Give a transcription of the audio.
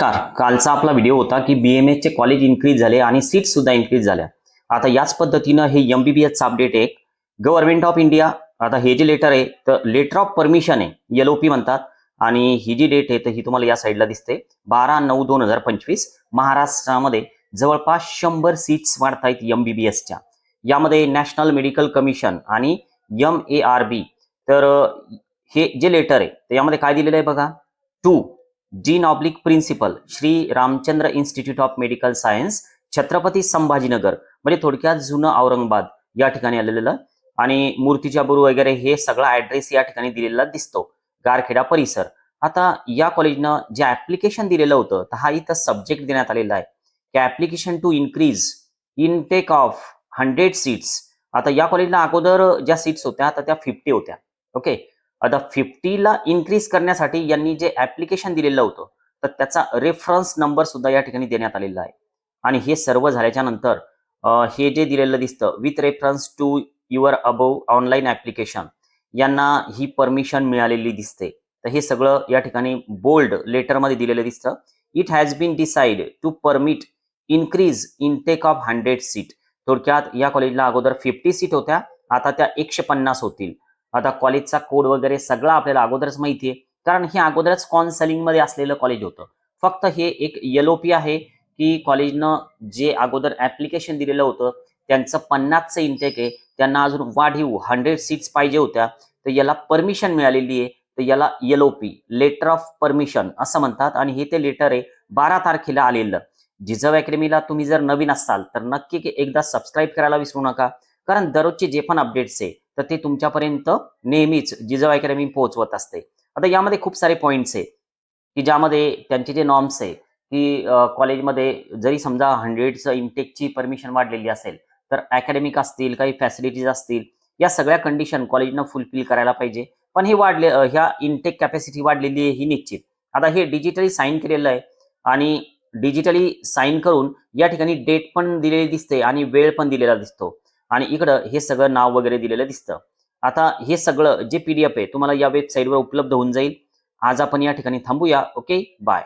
नमस्कार कालचा आपला व्हिडिओ होता की बी एम चे कॉलेज इन्क्रीज झाले आणि सीट्ससुद्धा सुद्धा इन्क्रीज झाल्या. आता याच पद्धतीनं हे एम बी बी एसचं अपडेट आहे. गव्हर्नमेंट ऑफ इंडिया आता हे जे लेटर आहे तर लेटर ऑफ परमिशन आहे एल पी म्हणतात. आणि ही जी डेट आहे तर ही तुम्हाला या साईडला दिसते. बारा नऊ दोन हजार पंचवीस महाराष्ट्रामध्ये जवळपास शंभर सीट्स वाढत आहेत एम बी बी एसच्या यामध्ये नॅशनल मेडिकल कमिशन आणि एम ए आर बी तर हे जे लेटर आहे तर यामध्ये काय दिलेलं आहे बघा? To dean oblique principal Shri Ramchandra institute of medical science Chhatrapati Sambhajinagar. म्हणजे थोडक्यात जुनं औरंगाबाद या ठिकाणी आलेलं आणि मूर्तिजापूर वगैरे हे सगळा ऍड्रेस या ठिकाणी दिलेला दिसतो. गारखेडा परिसर. आता या कॉलेजनं जे ऍप्लिकेशन दिलेलं होतं तर हा इथं सब्जेक्ट देण्यात आलेला आहे. की application to increase intake of hundred seats आता या कॉलेजला अगोदर ज्या सीट्स होत्या तर त्या फिफ्टी होत्या. ओके आता फिफ्टीला इन्क्रीज करण्यासाठी यांनी जे ऍप्लिकेशन दिलेलं होतं तर त्याचा रेफरन्स नंबर सुद्धा या ठिकाणी देण्यात आलेला आहे. आणि हे सर्व झाल्याच्यानंतर हे जे दिलेलं दिसतं with reference to your above online application यांना ही परमिशन मिळालेली दिसते. तर हे सगळं या ठिकाणी बोल्ड लेटरमध्ये दिलेलं दिसतं. It has been decide to permit increase intake of hundred seat थोडक्यात या कॉलेजला अगोदर फिफ्टी सीट होत्या आता त्या एकशे पन्नास होतील. आता कॉलेजचा कोड वगैरे सगळं आपल्याला अगोदरच माहिती आहे कारण हे अगोदरच काउन्सलिंगमध्ये असलेलं कॉलेज होतं. फक्त हे एक एलओपी आहे की कॉलेजनं जे अगोदर ऍप्लिकेशन दिलेलं होतं त्यांचं पन्नासचं इंटेक आहे. त्यांना अजून वाढीव हंड्रेड सीट्स पाहिजे होत्या. तर याला परमिशन मिळालेली आहे. तर याला एलओपी लेटर ऑफ परमिशन असं म्हणतात. आणि हे ते लेटर आहे बारा तारखेला आलेलं. जिजव अकॅडमीला तुम्ही जर नवीन असाल तर नक्की एकदा सबस्क्राईब करायला विसरू नका. कारण दररोजचे जे पण अपडेट्स आहे तर ते तुमच्यापर्यंत नेहमीच जिजव अकॅडमी पोहोचवत असते. आता यामध्ये खूप सारे पॉईंट्स आहे की ज्यामध्ये त्यांचे जे नॉर्म्स आहे की कॉलेजमध्ये जरी समजा हंड्रेडचं इनटेकची परमिशन वाढलेली असेल तर अकॅडमिक असतील काही फॅसिलिटीज असतील या सगळ्या कंडिशन कॉलेजनं फुलफिल करायला पाहिजे. पण हे वाढले ह्या इनटेक कॅपॅसिटी वाढलेली आहे ही निश्चित. आता हे डिजिटली साईन केलेलं आहे आणि डिजिटली साईन करून या ठिकाणी डेट पण दिलेली दिसते आणि वेळ पण दिलेला दिसतो. आणि इकडं हे सगळं नाव वगैरे दिलेलं दिसतं. आता हे सगळं जे पीडीएफ आहे तुम्हाला या वेबसाईटवर उपलब्ध होऊन जाईल. आज आपण या ठिकाणी थांबूया. Okay bye